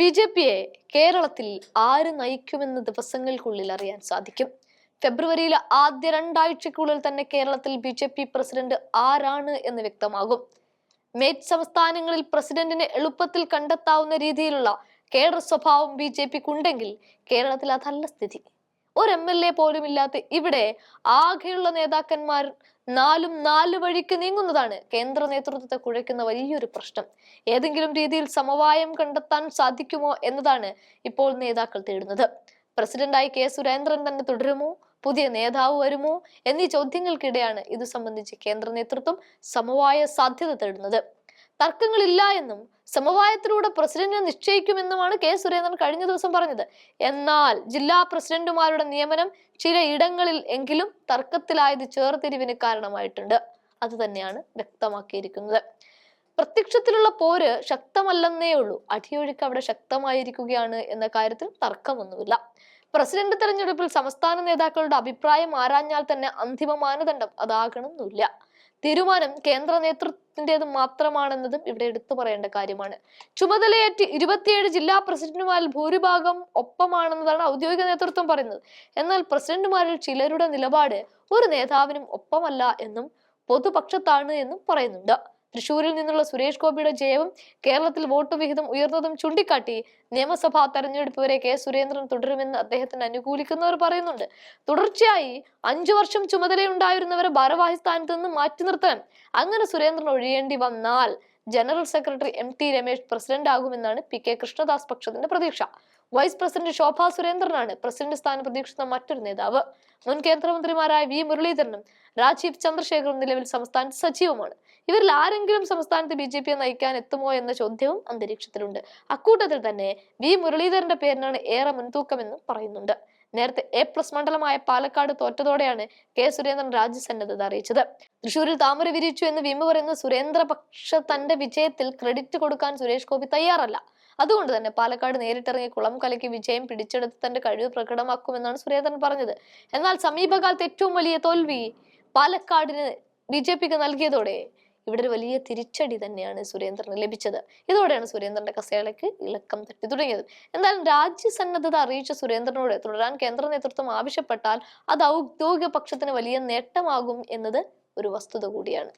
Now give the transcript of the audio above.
B J പിയെ കേരളത്തിൽ ആര് നയിക്കുമെന്ന് ദിവസങ്ങൾക്കുള്ളിൽ അറിയാൻ സാധിക്കും. ഫെബ്രുവരിയിലെ ആദ്യ രണ്ടാഴ്ചക്കുള്ളിൽ തന്നെ കേരളത്തിൽ ബി ജെ പി പ്രസിഡന്റ് ആരാണ് എന്ന് വ്യക്തമാകും. മേറ്റ് സംസ്ഥാനങ്ങളിൽ പ്രസിഡന്റിനെ എളുപ്പത്തിൽ കണ്ടെത്താവുന്ന രീതിയിലുള്ള കേരള സ്വഭാവം ബി ജെ പിക്കുണ്ടെങ്കിൽ കേരളത്തിൽ അതല്ല സ്ഥിതി. ഒരു എം എൽ എ പോലും ഇല്ലാത്ത ഇവിടെ ആകെയുള്ള നേതാക്കന്മാർ നാലും നാല് വഴിക്ക് നീങ്ങുന്നതാണ് കേന്ദ്ര നേതൃത്വത്തെ കുഴയ്ക്കുന്ന വലിയൊരു പ്രശ്നം. ഏതെങ്കിലും രീതിയിൽ സമവായം കണ്ടെത്താൻ സാധിക്കുമോ എന്നതാണ് ഇപ്പോൾ നേതാക്കൾ തേടുന്നത്. പ്രസിഡന്റായി കെ സുരേന്ദ്രൻ തന്നെ തുടരുമോ? പുതിയ നേതാവ് വരുമോ? എന്നീ ചോദ്യങ്ങൾക്കിടെയാണ് ഇത് സംബന്ധിച്ച് കേന്ദ്ര നേതൃത്വം സമവായ സാധ്യത തേടുന്നത്. തർക്കങ്ങളില്ല എന്നും സമവായത്തിലൂടെ പ്രസിഡന്റിനെ നിശ്ചയിക്കുമെന്നുമാണ് കെ സുരേന്ദ്രൻ കഴിഞ്ഞ ദിവസം പറഞ്ഞത്. എന്നാൽ ജില്ലാ പ്രസിഡന്റുമാരുടെ നിയമനം ചില ഇടങ്ങളിൽ എങ്കിലും തർക്കത്തിലായത് ചേർത്തിരിവിന് കാരണമായിട്ടുണ്ട്. അത് തന്നെയാണ് വ്യക്തമാക്കിയിരിക്കുന്നത്. പ്രത്യക്ഷത്തിലുള്ള പോര് ശക്തമല്ലെന്നേ ഉള്ളൂ. അടിയൊഴുക്ക് അവിടെ ശക്തമായിരിക്കുകയാണ് എന്ന കാര്യത്തിൽ തർക്കമൊന്നുമില്ല. പ്രസിഡന്റ് തെരഞ്ഞെടുപ്പിൽ സംസ്ഥാന നേതാക്കളുടെ അഭിപ്രായം ആരാഞ്ഞാൽ തന്നെ അന്തിമ മാനദണ്ഡം അതാകണമെന്നില്ല. തീരുമാനം കേന്ദ്ര നേതൃത്വത്തിന്റെത് മാത്രമാണെന്നതും ഇവിടെ എടുത്തു പറയേണ്ട കാര്യമാണ്. ചുമതലയേറ്റ് ഇരുപത്തിയേഴ് ജില്ലാ പ്രസിഡന്റുമാരിൽ ഭൂരിഭാഗം ഒപ്പമാണെന്നതാണ് ഔദ്യോഗിക നേതൃത്വം പറയുന്നത്. എന്നാൽ പ്രസിഡന്റുമാരിൽ ചിലരുടെ നിലപാട് ഒരു നേതാവിനും ഒപ്പമല്ല എന്നും പൊതുപക്ഷത്താണ് എന്നും പറയുന്നുണ്ട്. തൃശൂരിൽ നിന്നുള്ള സുരേഷ് ഗോപിയുടെ ജയവും കേരളത്തിൽ വോട്ട് വിഹിതം ഉയർന്നതും ചൂണ്ടിക്കാട്ടി നിയമസഭാ തെരഞ്ഞെടുപ്പ് വരെ കെ സുരേന്ദ്രൻ തുടരുമെന്ന് അദ്ദേഹത്തിന് അനുകൂലിക്കുന്നവർ പറയുന്നുണ്ട്. തുടർച്ചയായി അഞ്ചു വർഷം ചുമതലയുണ്ടായിരുന്നവരെ ഭാരവാഹി സ്ഥാനത്ത് നിന്ന് മാറ്റി നിർത്താൻ അങ്ങനെ സുരേന്ദ്രൻ ഒഴിയേണ്ടി വന്നാൽ general secretary M T Ramesh president ആകുമെന്നാണ് P K Krishnadas പക്ഷത്തിന്റെ പ്രതീക്ഷ. വൈസ് പ്രസിഡന്റ് ശോഭാ സുരേന്ദ്രനാണ് പ്രസിഡന്റ് സ്ഥാനം പ്രതീക്ഷിക്കുന്ന മറ്റൊരു നേതാവ്. മുൻ കേന്ദ്രമന്ത്രിമാരായ വി മുരളീധരനും രാജീവ് ചന്ദ്രശേഖറും നിലവിൽ സംസ്ഥാനത്ത് സജീവമാണ് ഇവരിൽ ആരെങ്കിലും സംസ്ഥാനത്ത് ബി ജെ പിയെ നയിക്കാൻ എത്തുമോ എന്ന ചോദ്യവും അന്തരീക്ഷത്തിലുണ്ട്. അക്കൂട്ടത്തിൽ തന്നെ വി മുരളീധരന്റെ പേരിനാണ് ഏറെ മുൻതൂക്കമെന്നും പറയുന്നുണ്ട്. നേരത്തെ എ പ്ലസ് മണ്ഡലമായ പാലക്കാട് തോറ്റതോടെയാണ് കെ സുരേന്ദ്രൻ രാജ്യസന്നദ്ധത അറിയിച്ചത്. തൃശൂരിൽ താമര വിരിച്ചു എന്ന് വിമ പറയുന്ന സുരേന്ദ്ര സുരേന്ദ്രപക്ഷ തന്റെ വിജയത്തിൽ ക്രെഡിറ്റ് കൊടുക്കാൻ സുരേഷ് ഗോപി തയ്യാറല്ല. അതുകൊണ്ട് തന്നെ പാലക്കാട് നേരിട്ടിറങ്ങി കുളം കലക്കി വിജയം പിടിച്ചെടുത്ത് തന്റെ കഴിവ് പ്രകടമാക്കുമെന്നാണ് സുരേന്ദ്രൻ പറഞ്ഞത്. എന്നാൽ സമീപകാലത്ത് ഏറ്റവും വലിയ തോൽവി പാലക്കാടിന് ബി ജെ പിക്ക് നൽകിയതോടെ ഇവിടെ ഒരു വലിയ തിരിച്ചടി തന്നെയാണ് സുരേന്ദ്രന് ലഭിച്ചത്. ഇതോടെയാണ് സുരേന്ദ്രന്റെ കസേളയ്ക്ക് ഇളക്കം തട്ടി തുടങ്ങിയത്. എന്തായാലും രാജ്യസന്നദ്ധത അറിയിച്ച സുരേന്ദ്രനോട് തുടരാൻ കേന്ദ്ര നേതൃത്വം ആവശ്യപ്പെട്ടാൽ അത് ഔദ്യോഗിക പക്ഷത്തിന് വലിയ നേട്ടമാകും എന്നത് ഒരു വസ്തുത കൂടിയാണ്.